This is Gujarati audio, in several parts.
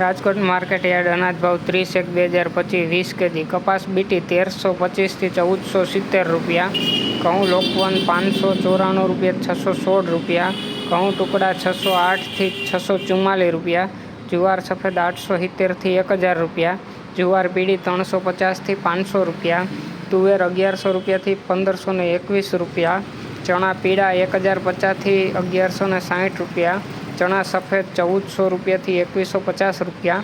રાજકોટ માર્કેટ યાર્ડ અનાજ ભાવ ત્રીસ એક બે હજાર પચીસ, વીસ કેજી. કપાસ બીટી તેરસો પચીસથી ચૌદસો સિત્તેર રૂપિયા. ઘઉં લોકવન પાંચસો ચોરાણું રૂપિયા, છસો સોળ રૂપિયા. ઘઉં ટુકડા છસો આઠથી છસો ચુમ્માલીસ રૂપિયા. જુવાર સફેદ આઠસો સિત્તેરથી એક હજાર રૂપિયા. જુવાર પીળી ત્રણસો પચાસથી પાંચસો રૂપિયા. તુવેર અગિયારસો રૂપિયાથી પંદરસો ને એકવીસ રૂપિયા. ચણા પીળા એક હજાર પચાસથી અગિયારસો સાઠ રૂપિયા. ચણા સફેદ ચૌદસો રૂપિયાથી એકવીસો પચાસ રૂપિયા,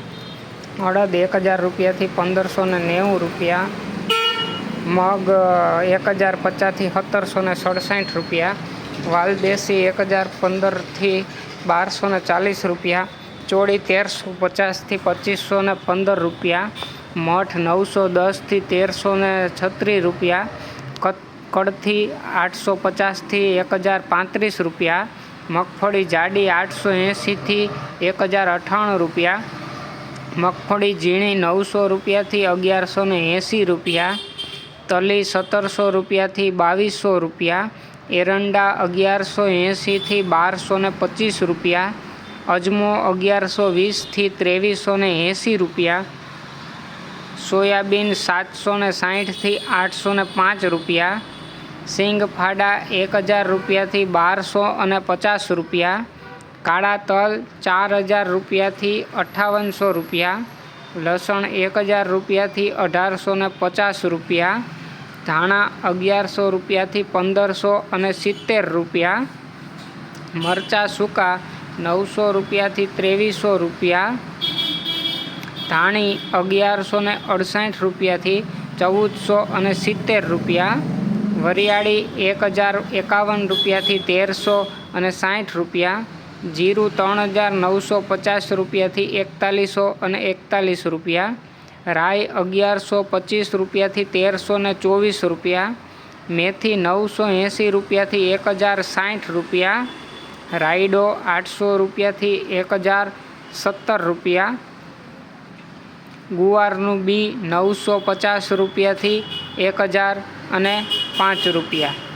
અડદ એક હજાર રૂપિયાથી પંદરસો ને નેવું રૂપિયા, મગ એક હજાર પચાસથી સત્તરસો ને સડસઠ રૂપિયા, વાલદેશી એક હજાર પંદરથી બારસો ને ચાલીસ રૂપિયા, ચોળી તેરસો પચાસથી પચીસો ને પંદર રૂપિયા, મઠ નવસો દસથી તેરસો ને છત્રીસ રૂપિયા, કત- કડથી આઠસો પચાસથી એક હજાર પાંત્રીસ રૂપિયા મગફળી જાડી આઠસો એંશીથી એક હજાર અઠ્ઠાણું રૂપિયા. મગફળી ઝીણી નવસો રૂપિયાથી અગિયારસો ને એંસી રૂપિયા. તલી સત્તરસો રૂપિયાથી બાવીસો રૂપિયા. એરંડા અગિયારસો એંશીથી બારસો ને પચીસ રૂપિયા. અજમો અગિયારસો વીસથી ત્રેવીસો ને એંસી રૂપિયા. સોયાબીન સાતસો ને સાઠથી આઠસો ને પાંચ રૂપિયા. સિંગ ફાડા એક હજાર રૂપિયાથી બારસો અને પચાસ રૂપિયા, કાળા તલ ચાર હજાર રૂપિયાથી અઠ્ઠાવનસો રૂપિયા, લસણ એક હજાર રૂપિયાથી અઢારસો ને પચાસ રૂપિયા, ધાણા અગિયારસો રૂપિયાથી પંદરસો અને સિત્તેર રૂપિયા, મરચાં સૂકા નવસો રૂપિયાથી ત્રેવીસો રૂપિયા, ધાણી અગિયારસો ને અડસઠ રૂપિયાથી ચૌદસો અને સિત્તેર રૂપિયા વરિયાળી એક હજાર એકાવન રૂપિયાથી તેરસો અને સાઠ રૂપિયા, જીરું ત્રણ હજાર નવસો પચાસ રૂપિયાથી એકતાલીસો અને એકતાલીસ રૂપિયા રાય અગિયારસો પચીસ રૂપિયાથી તેરસો ને ચોવીસ રૂપિયા, મેથી નવસો એંસી રૂપિયાથી એક હજાર સાઠ રૂપિયા, રાયડો આઠસો રૂપિયાથી એક હજાર સત્તર રૂપિયા ગુવારનું બી નવસો પચાસ રૂપિયાથી એક હજાર અને પાંચ રૂપિયા.